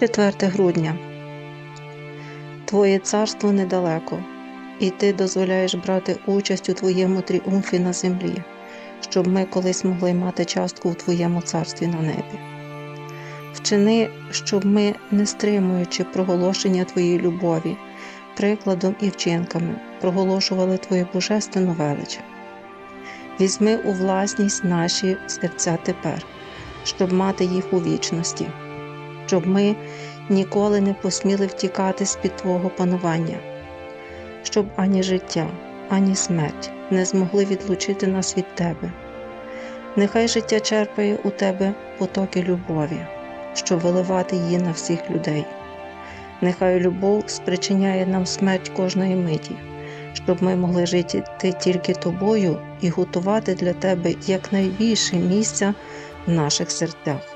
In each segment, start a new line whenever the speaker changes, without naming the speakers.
4 грудня. Твоє царство недалеко, і ти дозволяєш брати участь у твоєму тріумфі на землі, щоб ми колись могли мати частку у твоєму царстві на небі. Вчини, щоб ми, не стримуючи проголошення твоєї любові, прикладом і вчинками, проголошували Твою божественну велич. Візьми у власність наші серця тепер, щоб мати їх у вічності, щоб ми ніколи не посміли втікати з-під Твого панування, щоб ані життя, ані смерть не змогли відлучити нас від Тебе. Нехай життя черпає у Тебе потоки любові, щоб виливати її на всіх людей. Нехай любов спричиняє нам смерть кожної миті, щоб ми могли жити тільки тобою і готувати для тебе якнайбільше місця в наших серцях.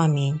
Амінь.